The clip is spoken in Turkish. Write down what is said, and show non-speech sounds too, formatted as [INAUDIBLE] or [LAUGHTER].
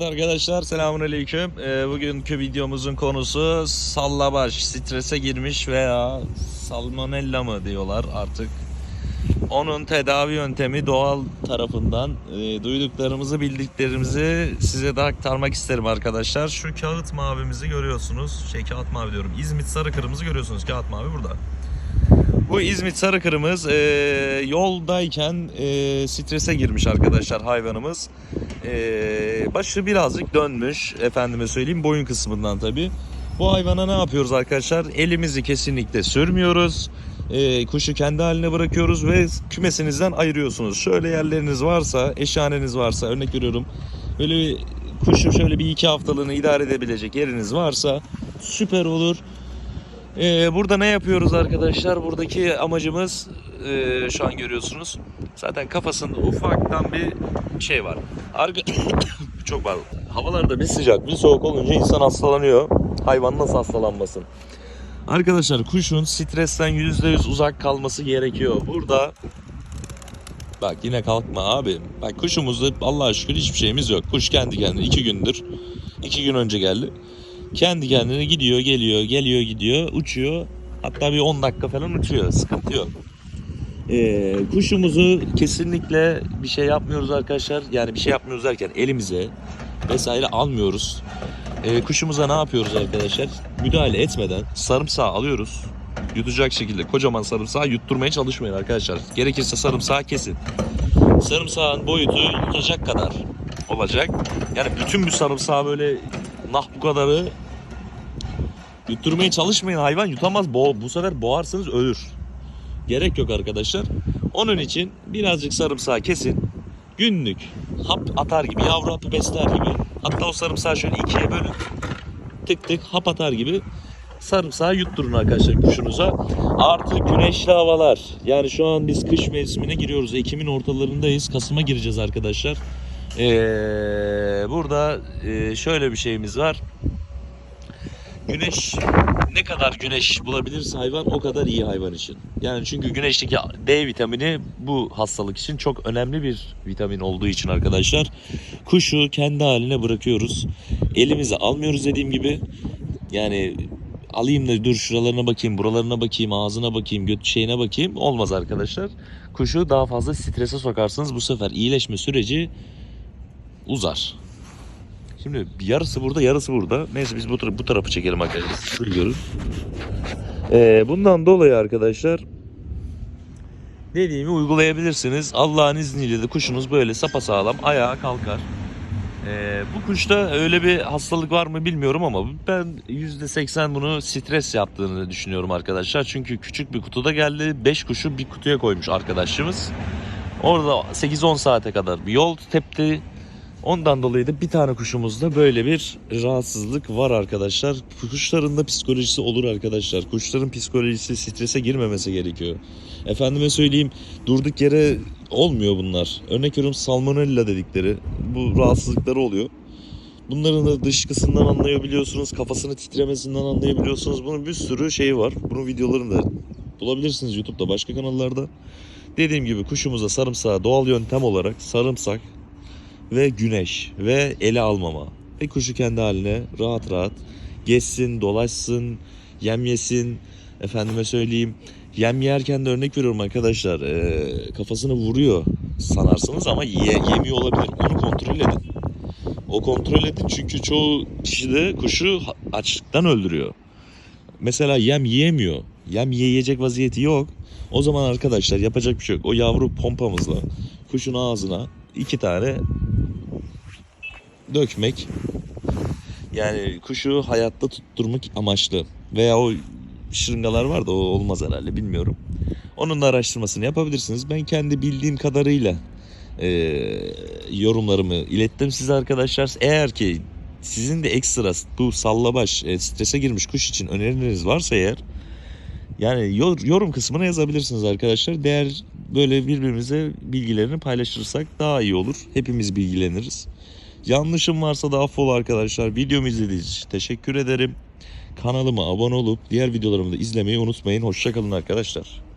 Arkadaşlar selamünaleyküm. Ee, bugünkü videomuzun konusu sallabaş, strese girmiş veya salmonella mı diyorlar artık. Onun tedavi yöntemi doğal tarafından e, duyduklarımızı, bildiklerimizi size de aktarmak isterim arkadaşlar. Şu kağıt mavimizi görüyorsunuz. Şey kağıt mavi diyorum. İzmit sarı kırmızı görüyorsunuz. Kağıt mavi burada. Bu İzmit sarı kırmız e, yoldayken e, strese girmiş arkadaşlar hayvanımız. E, başı birazcık dönmüş efendime söyleyeyim boyun kısmından tabi. Bu hayvana ne yapıyoruz arkadaşlar? Elimizi kesinlikle sürmüyoruz. E, kuşu kendi haline bırakıyoruz ve kümesinizden ayırıyorsunuz. Şöyle yerleriniz varsa, eşhaneniz varsa örnek veriyorum. Böyle kuşu şöyle bir iki haftalığını idare edebilecek yeriniz varsa süper olur. Ee, burada ne yapıyoruz arkadaşlar? Buradaki amacımız e, şu an görüyorsunuz. Zaten kafasında ufaktan bir şey var. Arka... [COUGHS] Çok pardon. Havalarda bir sıcak bir soğuk olunca insan hastalanıyor. Hayvan nasıl hastalanmasın? Arkadaşlar kuşun stresten %100 uzak kalması gerekiyor. Burada Bak yine kalkma abi. Bak kuşumuzda Allah'a şükür hiçbir şeyimiz yok. Kuş kendi kendine iki gündür. iki gün önce geldi. Kendi kendine gidiyor, geliyor, geliyor, gidiyor, uçuyor. Hatta bir 10 dakika falan uçuyor. Sıkıntı yok. Ee, kuşumuzu kesinlikle bir şey yapmıyoruz arkadaşlar. Yani bir şey yapmıyoruz derken elimize vesaire almıyoruz. Ee, kuşumuza ne yapıyoruz arkadaşlar? Müdahale etmeden sarımsağı alıyoruz. Yutacak şekilde kocaman sarımsağı yutturmaya çalışmayın arkadaşlar. Gerekirse sarımsağı kesin. Sarımsağın boyutu yutacak kadar olacak. Yani bütün bir sarımsağı böyle nah bu kadarı yutturmaya çalışmayın. Hayvan yutamaz. Bo bu sefer boğarsanız ölür. Gerek yok arkadaşlar. Onun için birazcık sarımsağı kesin. Günlük hap atar gibi, yavru hapı besler gibi. Hatta o sarımsağı şöyle ikiye bölün. Tık tık hap atar gibi sarımsağı yutturun arkadaşlar kuşunuza. Artı güneşli havalar. Yani şu an biz kış mevsimine giriyoruz. Ekim'in ortalarındayız. Kasım'a gireceğiz arkadaşlar. Ee, burada e, şöyle bir şeyimiz var. Güneş ne kadar güneş bulabilirse hayvan o kadar iyi hayvan için. Yani çünkü güneşteki D vitamini bu hastalık için çok önemli bir vitamin olduğu için arkadaşlar. Kuşu kendi haline bırakıyoruz. Elimize almıyoruz dediğim gibi. Yani alayım da dur şuralarına bakayım, buralarına bakayım, ağzına bakayım, göt şeyine bakayım. Olmaz arkadaşlar. Kuşu daha fazla strese sokarsınız. Bu sefer iyileşme süreci uzar. Şimdi yarısı burada, yarısı burada. Neyse biz bu, tara- bu tarafı çekelim arkadaşlar. Görün. Ee, bundan dolayı arkadaşlar dediğimi uygulayabilirsiniz. Allah'ın izniyle de kuşunuz böyle sapasağlam ayağa kalkar. Ee, bu kuşta öyle bir hastalık var mı bilmiyorum ama ben %80 bunu stres yaptığını düşünüyorum arkadaşlar. Çünkü küçük bir kutuda geldi. 5 kuşu bir kutuya koymuş arkadaşımız. Orada 8-10 saate kadar bir yol tepti. Ondan dolayı da bir tane kuşumuzda böyle bir rahatsızlık var arkadaşlar. Kuşların da psikolojisi olur arkadaşlar. Kuşların psikolojisi strese girmemesi gerekiyor. Efendime söyleyeyim durduk yere olmuyor bunlar. Örnek veriyorum salmonella dedikleri bu rahatsızlıkları oluyor. Bunların da dışkısından anlayabiliyorsunuz, kafasını titremesinden anlayabiliyorsunuz. Bunun bir sürü şeyi var. Bunun videolarını da bulabilirsiniz YouTube'da başka kanallarda. Dediğim gibi kuşumuza sarımsağı doğal yöntem olarak sarımsak ve güneş ve ele almama ve kuşu kendi haline rahat rahat geçsin, dolaşsın, yem yesin. Efendime söyleyeyim yem yerken de örnek veriyorum arkadaşlar eee, kafasını vuruyor sanarsınız ama ye- yemiyor olabilir. Onu kontrol edin. O kontrol edin çünkü çoğu kişi de kuşu açlıktan öldürüyor. Mesela yem yiyemiyor. Yem yiyecek vaziyeti yok. O zaman arkadaşlar yapacak bir şey yok. O yavru pompamızla kuşun ağzına iki tane dökmek yani kuşu hayatta tutturmak amaçlı veya o şırıngalar var da o olmaz herhalde bilmiyorum. Onun da araştırmasını yapabilirsiniz. Ben kendi bildiğim kadarıyla eee, yorumlarımı ilettim size arkadaşlar. Eğer ki sizin de ekstra bu sallabaş e, strese girmiş kuş için önerileriniz varsa eğer yani yor- yorum kısmına yazabilirsiniz arkadaşlar. Değer böyle birbirimize bilgilerini paylaşırsak daha iyi olur. Hepimiz bilgileniriz. Yanlışım varsa da affola arkadaşlar. Videomu izlediğiniz için teşekkür ederim. Kanalıma abone olup diğer videolarımı da izlemeyi unutmayın. Hoşçakalın arkadaşlar.